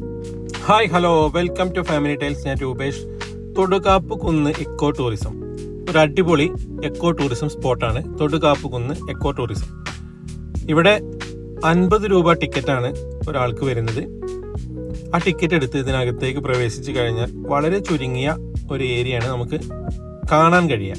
Hi hello welcome to family tiles ഞാൻ രൂപേഷ്. തൊടുകാപ്പ് കുന്ന് eco tourism ഒരു അടിപൊളി എക്കോ ടൂറിസം സ്പോട്ടാണ് തൊടുകാപ്പ് കുന്ന് എക്കോ ടൂറിസം ഇവിടെ അൻപത് രൂപ ടിക്കറ്റാണ് ഒരാൾക്ക് വരുന്നത്. ആ ടിക്കറ്റ് എടുത്ത് ഇതിനകത്തേക്ക് പ്രവേശിച്ച് കഴിഞ്ഞാൽ വളരെ ചുരുങ്ങിയ ഒരു ഏരിയയാണ് നമുക്ക് കാണാൻ കഴിയുക.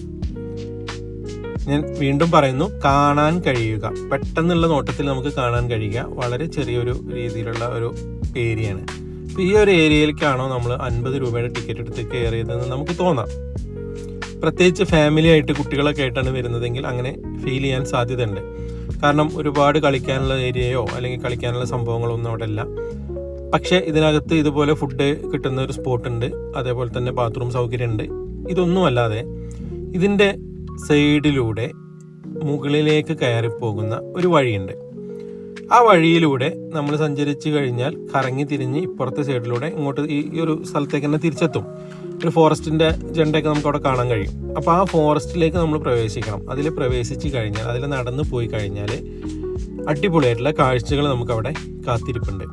ഞാൻ വീണ്ടും പറയുന്നു കാണാൻ കഴിയുക. പെട്ടെന്നുള്ള നോട്ടത്തിൽ നമുക്ക് കാണാൻ കഴിയുക. വളരെ ചെറിയൊരു രീതിയിലുള്ള ഒരു ഏരിയയാണ്. അപ്പോൾ ഈ ഒരു ഏരിയയിലേക്കാണോ നമ്മൾ അൻപത് രൂപയുടെ ടിക്കറ്റ് എടുത്ത് കയറിയതെന്ന് നമുക്ക് തോന്നാം. പ്രത്യേകിച്ച് ഫാമിലി ആയിട്ട് കുട്ടികളൊക്കെ ആയിട്ടാണ് വരുന്നതെങ്കിൽ അങ്ങനെ ഫീൽ ചെയ്യാൻ സാധ്യതയുണ്ട്. കാരണം ഒരുപാട് കളിക്കാനുള്ള ഏരിയയോ അല്ലെങ്കിൽ കളിക്കാനുള്ള സംഭവങ്ങളോ ഒന്നും അവിടെ ഇല്ല പക്ഷേ ഇതിനകത്ത് ഇതുപോലെ ഫുഡ് കിട്ടുന്ന ഒരു സ്പോട്ട് ഉണ്ട്. അതേപോലെ തന്നെ ബാത്റൂം സൗകര്യം ഉണ്ട് ഇതൊന്നും അല്ലാതെ ഇതിന്റെ സൈഡിലൂടെ മുകളിലേക്ക് കയറി പോകുന്ന ഒരു വഴിയുണ്ട്. ആ വഴിയിലൂടെ നമ്മൾ സഞ്ചരിച്ച് കഴിഞ്ഞാൽ കറങ്ങി തിരിഞ്ഞ് ഇപ്പുറത്തെ സൈഡിലൂടെ ഇങ്ങോട്ട് ഈ ഒരു സ്ഥലത്തേക്ക് തന്നെ തിരിച്ചെത്തും. ഒരു ഫോറസ്റ്റിന്റെ ജെണ്ടയൊക്കെ നമുക്ക് അവിടെ കാണാൻ കഴിയും. അപ്പോൾ ആ ഫോറസ്റ്റിലേക്ക് നമ്മൾ പ്രവേശിക്കണം. അതിൽ പ്രവേശിച്ച് കഴിഞ്ഞാൽ അതിൽ നടന്നു പോയി കഴിഞ്ഞാൽ അടിപൊളിയായിട്ടുള്ള കാഴ്ചകൾ നമുക്കവിടെ കാത്തിരിപ്പുണ്ട്.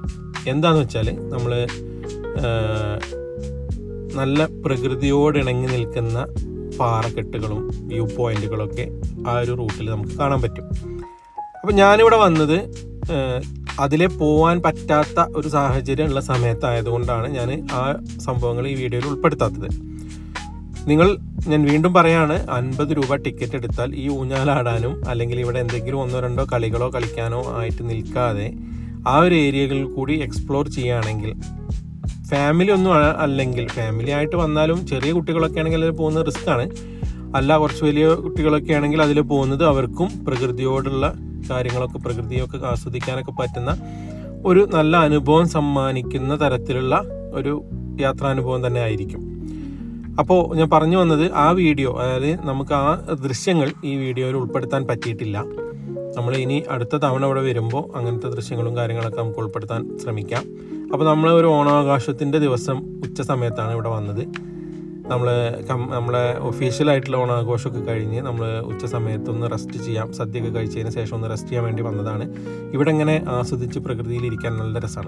എന്താണെന്ന് വെച്ചാൽ നമ്മൾ നല്ല പ്രകൃതിയോട് ഇണങ്ങി നിൽക്കുന്ന പാറക്കെട്ടുകളും വ്യൂ പോയിന്റുകളൊക്കെ ആ ഒരു റൂട്ടിൽ നമുക്ക് കാണാൻ പറ്റും. അപ്പം ഞാനിവിടെ വന്നത് അതിലെ പോവാൻ പറ്റാത്ത ഒരു സാഹചര്യം ഉള്ള സമയത്തായതുകൊണ്ടാണ് ഞാൻ ആ സംഭവങ്ങൾ ഈ വീഡിയോയിൽ ഉൾപ്പെടുത്താത്തത്. നിങ്ങൾ ഞാൻ വീണ്ടും പറയാണ് അൻപത് രൂപ ടിക്കറ്റ് എടുത്താൽ ഈ ഊഞ്ഞാലാടാനും അല്ലെങ്കിൽ ഇവിടെ എന്തെങ്കിലും ഒന്നോ രണ്ടോ കളികളോ കളിക്കാനോ ആയിട്ട് നിൽക്കാതെ ആ ഒരു ഏരിയകളിൽ കൂടി എക്സ്പ്ലോർ ചെയ്യുകയാണെങ്കിൽ ഫാമിലി ഒന്നും അല്ലെങ്കിൽ ഫാമിലി ആയിട്ട് വന്നാലും ചെറിയ കുട്ടികളൊക്കെ ആണെങ്കിൽ അതിൽ പോകുന്നത് റിസ്ക് ആണ്. അല്ല കുറച്ച് വലിയ കുട്ടികളൊക്കെ ആണെങ്കിൽ അതിൽ പോകുന്നത് അവർക്കും പ്രകൃതിയോടുള്ള കാര്യങ്ങളൊക്കെ പ്രകൃതിയൊക്കെ ആസ്വദിക്കാനൊക്കെ പറ്റുന്ന ഒരു നല്ല അനുഭവം സമ്മാനിക്കുന്ന തരത്തിലുള്ള ഒരു യാത്രാനുഭവം തന്നെ ആയിരിക്കും. അപ്പോൾ ഞാൻ പറഞ്ഞു വന്നത് ആ വീഡിയോ അതായത് നമുക്ക് ആ ദൃശ്യങ്ങൾ ഈ വീഡിയോയിൽ ഉൾപ്പെടുത്താൻ പറ്റിയിട്ടില്ല. നമ്മൾ ഇനി അടുത്ത തവണ ഇവിടെ വരുമ്പോൾ അങ്ങനത്തെ ദൃശ്യങ്ങളും കാര്യങ്ങളൊക്കെ നമുക്ക് ഉൾപ്പെടുത്താൻ ശ്രമിക്കാം. അപ്പോൾ നമ്മൾ ഒരു ഓണാവകാശത്തിന്റെ ദിവസം ഉച്ച സമയത്താണ് ഇവിടെ വന്നത്. നമ്മൾ നമ്മളെ ഒഫീഷ്യലായിട്ടുള്ള ഓണാഘോഷമൊക്കെ കഴിഞ്ഞ് നമ്മൾ ഉച്ച സമയത്തൊന്ന് റെസ്റ്റ് ചെയ്യാം. സദ്യയൊക്കെ കഴിച്ചതിന് ശേഷം ഒന്ന് റെസ്റ്റ് ചെയ്യാൻ വേണ്ടി വന്നതാണ്. ഇവിടെ ഇങ്ങനെ ആസ്വദിച്ച് പ്രകൃതിയിൽ ഇരിക്കാൻ നല്ല രസമാണ്